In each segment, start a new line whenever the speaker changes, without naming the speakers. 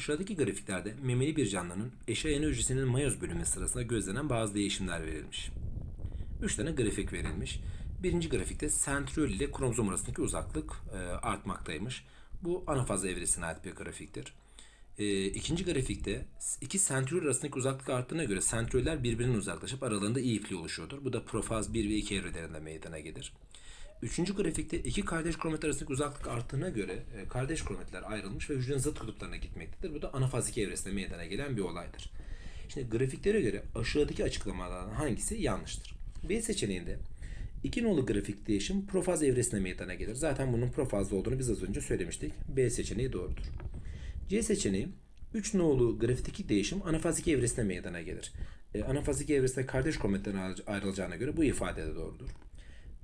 Aşağıdaki grafiklerde memeli bir canlının eşi ayna hücresinin mayoz bölünme sırasında gözlenen bazı değişimler verilmiş. 3 tane grafik verilmiş. Birinci grafikte sentriol ile kromozom arasındaki uzaklık e, artmaktaymış. Bu anafaz evresine ait bir grafiktir. E, ikinci grafikte iki sentriol arasındaki uzaklık arttığına göre sentrioller birbirinden uzaklaşıp aralarında iyi ipliği oluşuyordur. Bu da profaz 1 ve 2 evrelerinde meydana gelir. Üçüncü grafikte iki kardeş kromat arasındaki uzaklık arttığına göre e, kardeş kromatlar ayrılmış ve hücrenin zıt kutuplarına gitmektedir. Bu da anafazik evresinde meydana gelen bir olaydır. Şimdi grafiklere göre aşağıdaki açıklamalardan hangisi yanlıştır? B seçeneğinde iki nolu grafik değişim profaz evresinde meydana gelir. Zaten bunun profazlı olduğunu biz az önce söylemiştik. B seçeneği doğrudur. C seçeneği 3 nolu grafikteki değişim anafazik evresinde meydana gelir. E, anafazik evresinde kardeş kromatların ayrılacağına göre bu ifade de doğrudur.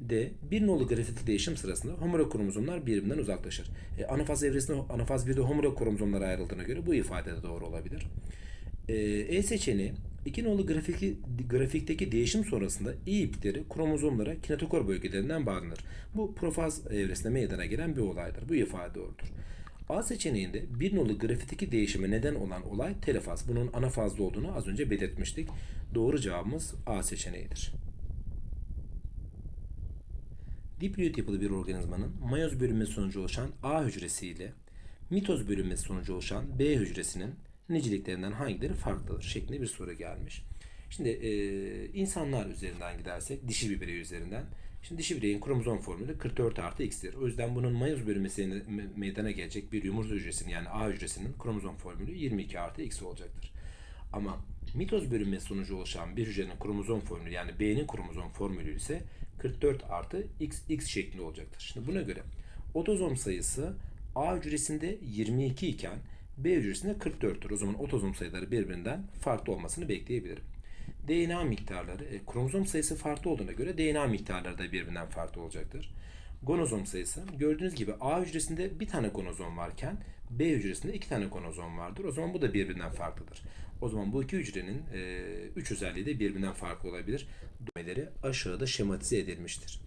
D. Bir nolu grafiti değişim sırasında homolog kromozomlar birbirinden uzaklaşır. E, anafaz evresinde anafaz 1'de homolog kromozomlar ayrıldığına göre bu ifade de doğru olabilir. E, e seçeneği iki nolu grafiki, grafikteki değişim sonrasında iyi ipleri kromozomlara kinetokor bölgelerinden bağlanır. Bu profaz evresinde meydana gelen bir olaydır. Bu ifade doğrudur. A seçeneğinde bir nolu grafikteki değişime neden olan olay telefaz. Bunun anafazlı olduğunu az önce belirtmiştik. Doğru cevabımız A seçeneğidir. Diploid yapılı bir organizmanın mayoz bölünmesi sonucu oluşan A hücresi ile mitoz bölünmesi sonucu oluşan B hücresinin niceliklerinden hangileri farklıdır şeklinde bir soru gelmiş. Şimdi e, insanlar üzerinden gidersek dişi bir birey üzerinden. Şimdi dişi bireyin kromozom formülü 44 artı x'tir. O yüzden bunun mayoz bölünmesi meydana gelecek bir yumurta hücresinin yani A hücresinin kromozom formülü 22 artı x olacaktır. Ama mitoz bölünmesi sonucu oluşan bir hücrenin kromozom formülü yani B'nin kromozom formülü ise 44 artı XX şeklinde olacaktır. Şimdi buna göre otozom sayısı A hücresinde 22 iken B hücresinde 44'tür. O zaman otozom sayıları birbirinden farklı olmasını bekleyebilirim. DNA miktarları, e, kromozom sayısı farklı olduğuna göre DNA miktarları da birbirinden farklı olacaktır. Gonozom sayısı, gördüğünüz gibi A hücresinde bir tane gonozom varken B hücresinde iki tane gonozom vardır. O zaman bu da birbirinden farklıdır. O zaman bu iki hücrenin e, üç özelliği de birbirinden farklı olabilir. Domeleri aşağıda şematize edilmiştir.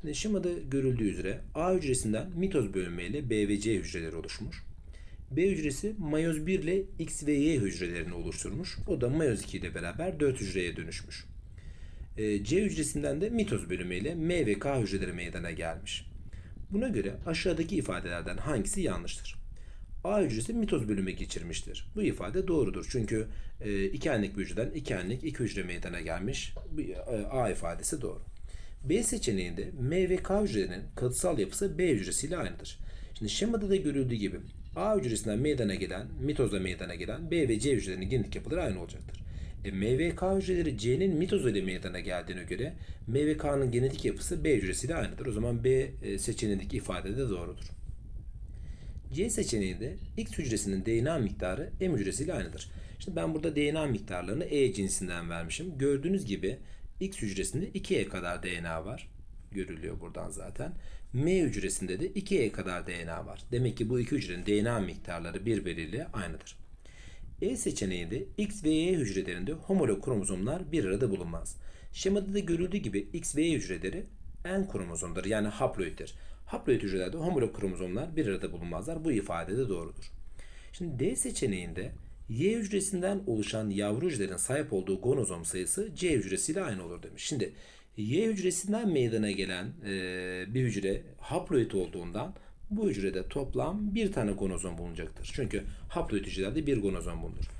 Şimdi şemada görüldüğü üzere A hücresinden mitoz bölünmeyle B ve C hücreleri oluşmuş. B hücresi mayoz 1 ile X ve Y hücrelerini oluşturmuş. O da mayoz 2 ile beraber 4 hücreye dönüşmüş. E, C hücresinden de mitoz bölümüyle M ve K hücreleri meydana gelmiş. Buna göre aşağıdaki ifadelerden hangisi yanlıştır? A hücresi mitoz bölümü geçirmiştir. Bu ifade doğrudur. Çünkü e, iki annelik bir hücreden iki annelik iki hücre meydana gelmiş. Bu, e, A ifadesi doğru. B seçeneğinde M ve K hücrelerinin kalıtsal yapısı B hücresiyle aynıdır. Şimdi şemada da görüldüğü gibi A hücresinden meydana gelen, mitozda meydana gelen B ve C hücrelerinin genetik yapıları aynı olacaktır. E, M ve K hücreleri C'nin mitoz ile meydana geldiğine göre M ve K'nın genetik yapısı B hücresiyle aynıdır. O zaman B e, seçeneğindeki ifade de doğrudur. C seçeneğinde X hücresinin DNA miktarı M hücresiyle aynıdır. Şimdi ben burada DNA miktarlarını E cinsinden vermişim. Gördüğünüz gibi X hücresinde 2E kadar DNA var. Görülüyor buradan zaten. M hücresinde de 2E kadar DNA var. Demek ki bu iki hücrenin DNA miktarları birbiriyle aynıdır. E seçeneğinde X ve Y hücrelerinde homolog kromozomlar bir arada bulunmaz. Şemada da görüldüğü gibi X ve Y hücreleri N kromozomdur yani haploiddir. Haploid hücrelerde homolog kromozomlar bir arada bulunmazlar. Bu ifade de doğrudur. Şimdi D seçeneğinde Y hücresinden oluşan yavru hücrelerin sahip olduğu gonozom sayısı C hücresiyle aynı olur demiş. Şimdi Y hücresinden meydana gelen e, bir hücre haploid olduğundan bu hücrede toplam bir tane gonozom bulunacaktır. Çünkü haploid hücrelerde bir gonozom bulunur.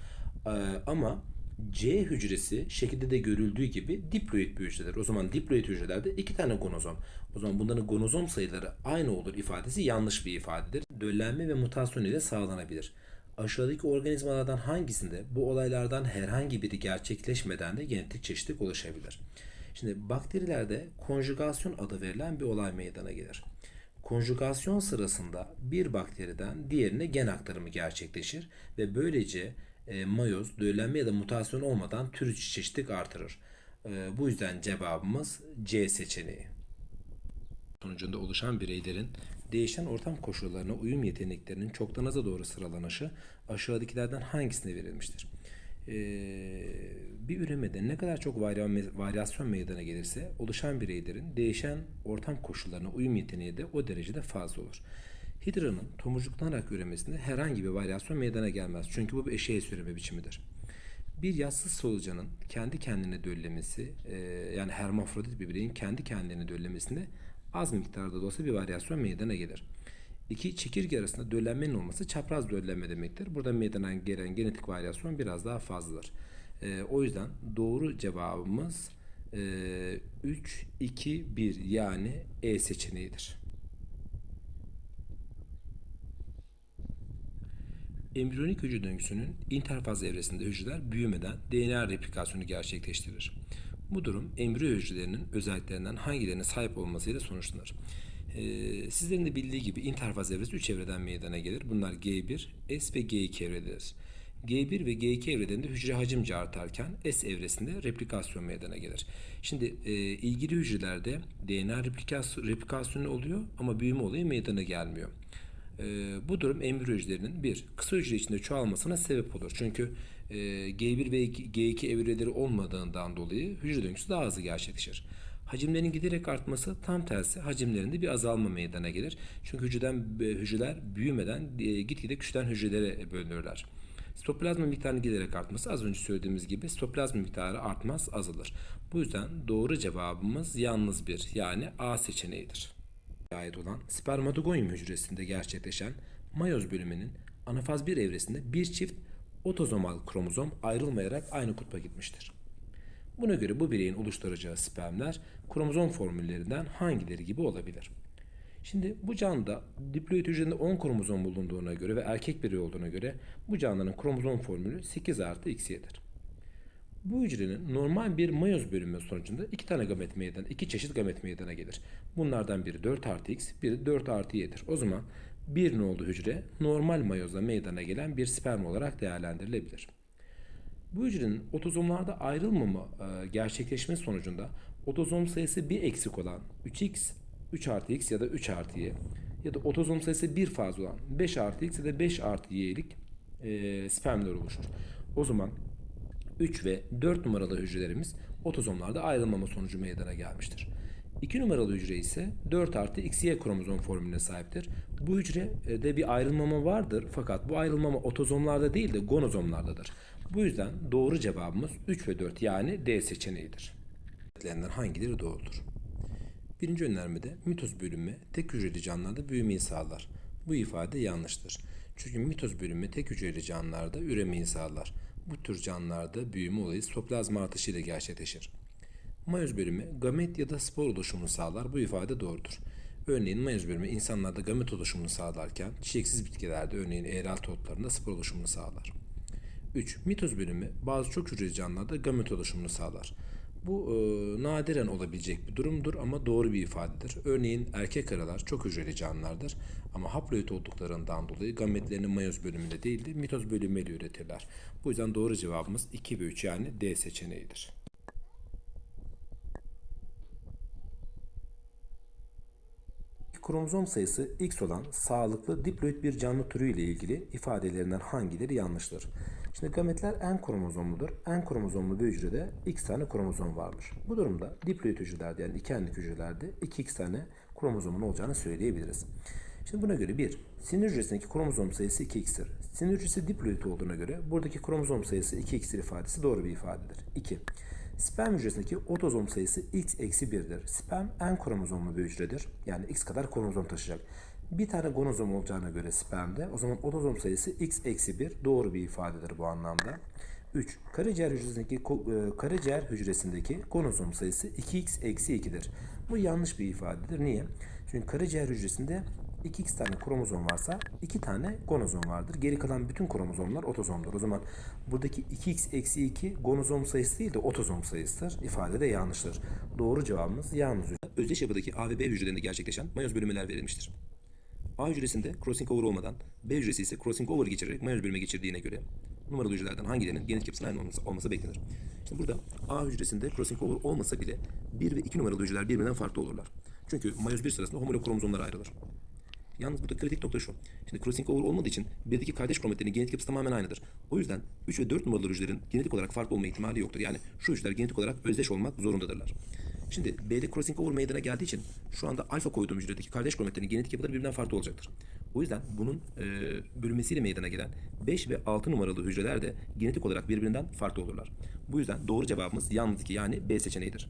Ee, ama C hücresi şekilde de görüldüğü gibi diploid bir hücredir. O zaman diploid hücrelerde iki tane gonozom. O zaman bunların gonozom sayıları aynı olur ifadesi yanlış bir ifadedir. Döllenme ve mutasyon ile sağlanabilir. Aşağıdaki organizmalardan hangisinde bu olaylardan herhangi biri gerçekleşmeden de genetik çeşitlilik oluşabilir? Şimdi bakterilerde konjugasyon adı verilen bir olay meydana gelir. Konjugasyon sırasında bir bakteriden diğerine gen aktarımı gerçekleşir ve böylece e, mayoz, döllenme ya da mutasyon olmadan tür içi çeşitlilik artırır. E, bu yüzden cevabımız C seçeneği. Sonucunda oluşan bireylerin değişen ortam koşullarına uyum yeteneklerinin çoktan aza doğru sıralanışı aşağıdakilerden hangisine verilmiştir? Ee, bir üremede ne kadar çok varyasyon meydana gelirse oluşan bireylerin değişen ortam koşullarına uyum yeteneği de o derecede fazla olur. Hidranın tomurcuklanarak üremesinde herhangi bir varyasyon meydana gelmez. Çünkü bu bir eşeğe üreme biçimidir. Bir yassız solucanın kendi kendine döllemesi, e, yani hermafrodit bir bireyin kendi kendine döllemesinde az miktarda da olsa bir varyasyon meydana gelir. İki çekirge arasında döllenmenin olması çapraz döllenme demektir. Burada meydana gelen genetik varyasyon biraz daha fazladır. E, o yüzden doğru cevabımız e, 3, 2, 1 yani E seçeneğidir. Embriyonik hücre döngüsünün interfaz evresinde hücreler büyümeden DNA replikasyonu gerçekleştirir. Bu durum embriyo hücrelerinin özelliklerinden hangilerine sahip olmasıyla sonuçlanır. Ee, sizlerin de bildiği gibi interfaz evresi 3 evreden meydana gelir. Bunlar G1, S ve G2 evredir. G1 ve G2 evrelerinde hücre hacimce artarken S evresinde replikasyon meydana gelir. Şimdi e, ilgili hücrelerde DNA replikasyon, replikasyonu oluyor ama büyüme olayı meydana gelmiyor. Ee, bu durum embriyo hücrelerinin bir kısa hücre içinde çoğalmasına sebep olur. Çünkü e, G1 ve G2 evreleri olmadığından dolayı hücre döngüsü daha hızlı gerçekleşir. Hacimlerin giderek artması tam tersi hacimlerinde bir azalma meydana gelir. Çünkü hücreden e, hücreler büyümeden e, gitgide küçülen hücrelere bölünürler. Sitoplazma miktarının giderek artması az önce söylediğimiz gibi sitoplazma miktarı artmaz azalır. Bu yüzden doğru cevabımız yalnız bir yani A seçeneğidir ait olan spermatogonium hücresinde gerçekleşen mayoz bölümünün anafaz 1 evresinde bir çift otozomal kromozom ayrılmayarak aynı kutba gitmiştir. Buna göre bu bireyin oluşturacağı spermler kromozom formüllerinden hangileri gibi olabilir? Şimdi bu canlıda diploid hücrelerinde 10 kromozom bulunduğuna göre ve erkek birey olduğuna göre bu canlının kromozom formülü 8 artı XY'dir. Bu hücrenin normal bir mayoz bölünme sonucunda iki tane gamet meydana, iki çeşit gamet meydana gelir. Bunlardan biri 4 artı X, biri 4 artı Y'dir. O zaman bir nolu hücre normal mayozda meydana gelen bir sperm olarak değerlendirilebilir. Bu hücrenin otozomlarda ayrılmama e, gerçekleşmesi sonucunda otozom sayısı bir eksik olan 3X, 3 artı X ya da 3 artı Y ya da otozom sayısı bir fazla olan 5 artı X ya da 5 artı Y'lik e, spermler oluşur. O zaman 3 ve 4 numaralı hücrelerimiz otozomlarda ayrılmama sonucu meydana gelmiştir. 2 numaralı hücre ise 4 artı XY kromozom formülüne sahiptir. Bu hücrede bir ayrılmama vardır fakat bu ayrılmama otozomlarda değil de gonozomlardadır. Bu yüzden doğru cevabımız 3 ve 4 yani D seçeneğidir. hangileri doğrudur? Birinci önermede mitoz bölünme tek hücreli canlılarda büyümeyi sağlar. Bu ifade yanlıştır. Çünkü mitoz bölünme tek hücreli canlılarda üremeyi sağlar. Bu tür canlılarda büyüme olayı sitoplazma artışıyla gerçekleşir. Mayoz bölümü gamet ya da spor oluşumunu sağlar. Bu ifade doğrudur. Örneğin mayoz bölümü insanlarda gamet oluşumunu sağlarken çiçeksiz bitkilerde örneğin eğrelti otlarında spor oluşumunu sağlar. 3. Mitoz bölümü bazı çok hücreli canlılarda gamet oluşumunu sağlar. Bu e, nadiren olabilecek bir durumdur ama doğru bir ifadedir. Örneğin erkek aralar çok hücreli canlılardır ama haploid olduklarından dolayı gametlerini mayoz bölümünde değil de mitoz bölümüyle üretirler. Bu yüzden doğru cevabımız 2 ve 3 yani D seçeneğidir. Kromozom sayısı X olan sağlıklı diploid bir canlı türü ile ilgili ifadelerinden hangileri yanlıştır? Şimdi gametler N kromozomludur. N kromozomlu bir hücrede X tane kromozom vardır. Bu durumda diploid hücrelerde yani iki enlik hücrelerde 2X tane kromozomun olacağını söyleyebiliriz. Şimdi buna göre bir, sinir hücresindeki kromozom sayısı 2x'tir. Sinir hücresi diploid olduğuna göre buradaki kromozom sayısı 2x'tir ifadesi doğru bir ifadedir. 2. Sperm hücresindeki otozom sayısı x eksi 1'dir. Sperm en kromozomlu bir hücredir. Yani x kadar kromozom taşıyacak. Bir tane gonozom olacağına göre spermde o zaman otozom sayısı x eksi 1 doğru bir ifadedir bu anlamda. 3. Karaciğer hücresindeki e, karaciğer hücresindeki gonozom sayısı 2x eksi 2'dir. Bu yanlış bir ifadedir. Niye? Çünkü karaciğer hücresinde 2x tane kromozom varsa 2 tane gonozom vardır. Geri kalan bütün kromozomlar otozomdur. O zaman buradaki 2x eksi 2 gonozom sayısı değil de otozom sayısıdır. İfade de yanlıştır. Doğru cevabımız yalnız.
Özdeş yapıdaki A ve B hücrelerinde gerçekleşen mayoz bölünmeler verilmiştir. A hücresinde crossing over olmadan B hücresi ise crossing over geçirerek mayoz bölünme geçirdiğine göre numaralı hücrelerden hangilerinin genetik yapısına aynı olması, olması beklenir. Şimdi burada A hücresinde crossing over olmasa bile 1 ve 2 numaralı hücreler birbirinden farklı olurlar. Çünkü mayoz 1 sırasında homolog kromozomlar ayrılır. Yalnız burada kritik nokta şu. Şimdi crossing over olmadığı için birdeki kardeş kromatlerin genetik yapısı tamamen aynıdır. O yüzden 3 ve 4 numaralı hücrelerin genetik olarak farklı olma ihtimali yoktur. Yani şu hücreler genetik olarak özdeş olmak zorundadırlar. Şimdi B'de crossing over meydana geldiği için şu anda alfa koyduğum hücredeki kardeş kromatlerin genetik yapıları birbirinden farklı olacaktır. O yüzden bunun e, bölünmesiyle meydana gelen 5 ve 6 numaralı hücreler de genetik olarak birbirinden farklı olurlar. Bu yüzden doğru cevabımız yalnız 2 yani B seçeneğidir.